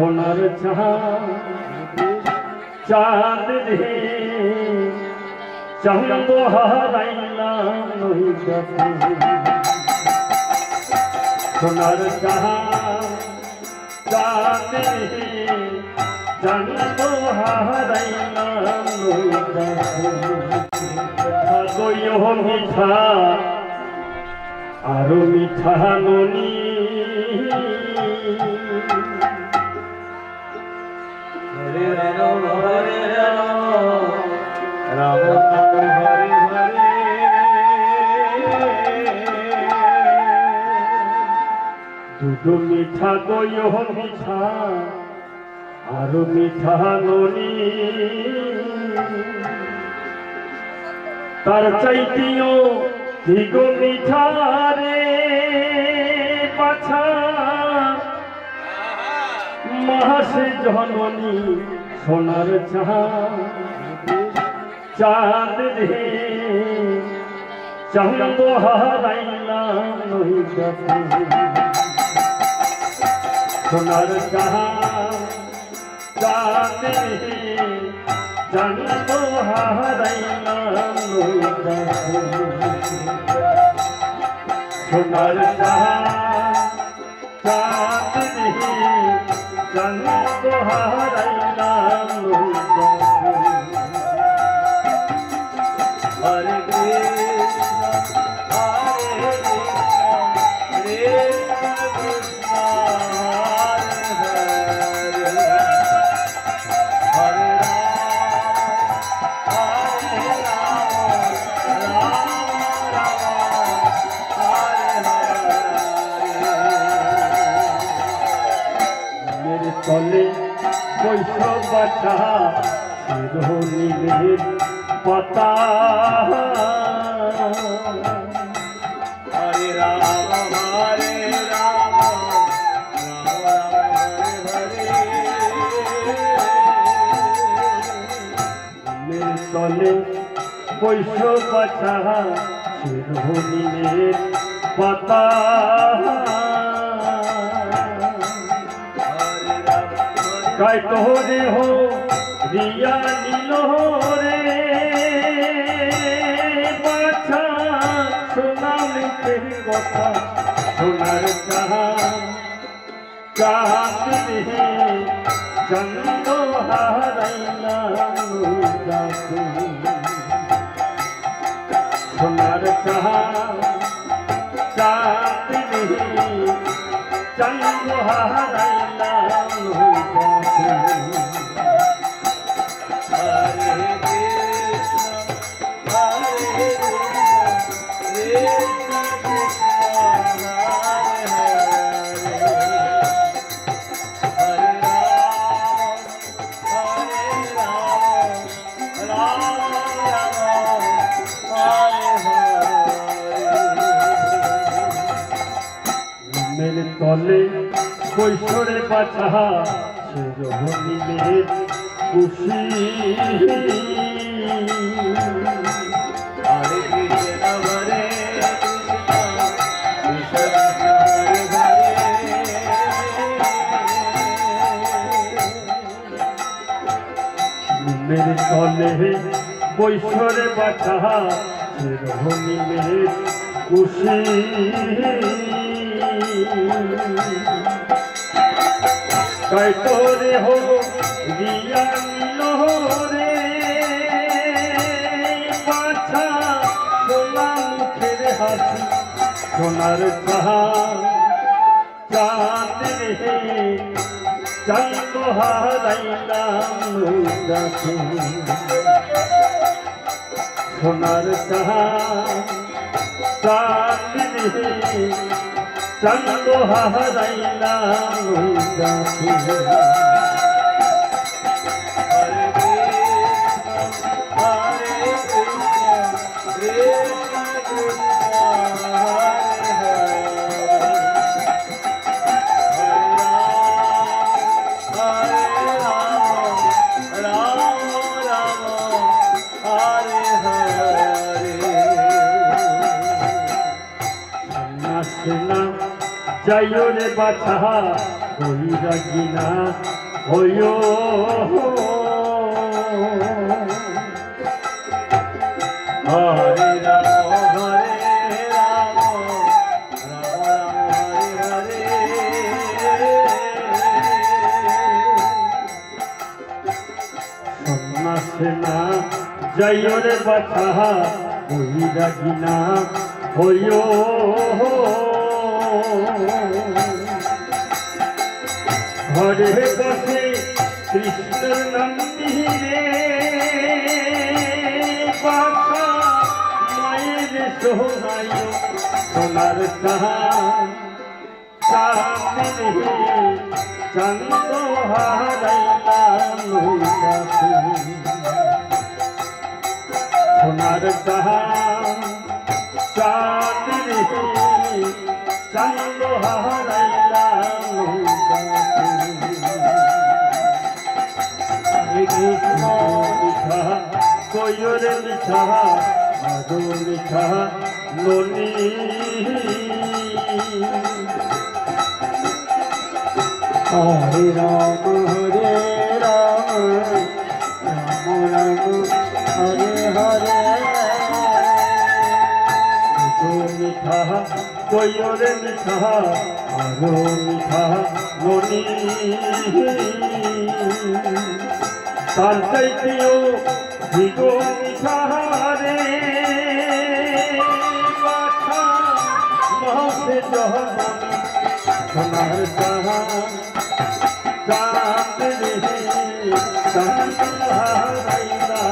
সোনার চাঁদ রে। চাঁদ হারাইলাম সোনার চাঁদ রে। চাঁদ হারাইলাম মিঠা আরও মিঠা ননি দুধ মিঠা দইও মিঠা, আরও মিঠা ননি তার চাইতিও দিগ মিঠা রে পাছা। মাসে জননী সোনার চাঁদ রে। চাঁদ হারাইলাম ওই কাছে সোনার রে চাঁদ হারাইলাম সোনার চাঁদ রে হারাইলাম হরে কৃষ্ণ তলে বৈষ্ণব বাছা শিরোনীলের পাতা হরে রাম পাতা কায় তোরে হো রিয়া নীল রে। বাছা সোনা মুখের কথা, সোনার চাঁদ। রে চন্দ হারাইলাম যাকে সোনার চাঁদ রে চন্দ হারাইলাম মেরে তলে কৈশোরে বাছা শিরোহনীলের খুশি। হরে কৃষ্ণ হরে মেরে তলে কৈশোরে বাছা শিরোহনীলের খুশি। কাই তোরে হো রিয়া নীল রে বাছা, সোনা মুখের হাসি, সোনার চাহা চাঁদ রে। চাঁদ হারাইলাম সোনার চাহা চাঁদ রে। চাঁদ হারাইলাম গাছে হরে যাইও রে বাছা বৈরাগী না হইও। হরে রাম হরে রাম রাম হরে হরে। সন্ন্যাসে না যাইও রে বাছা বৈরাগী না হইও। ঘরে বসে কৃষ্ণর নাম দিলে বাছা মায়ের সোনাই সোনার চন্দ হারাইলা সোনার চাহান কৃষ্ণ মিঠা কয়রে মিঠা আরও মিঠা ননী হরে রাম হরে রাম রাম রাম হরে হরে মিঠা কয়রে মিঠা আরও মিঠা ননী তার চাইতেও ভিগো মিঠা রে মাথা মহসে জহমনি সোনার জাহান চাঁদ রে চাঁদ হারাইলা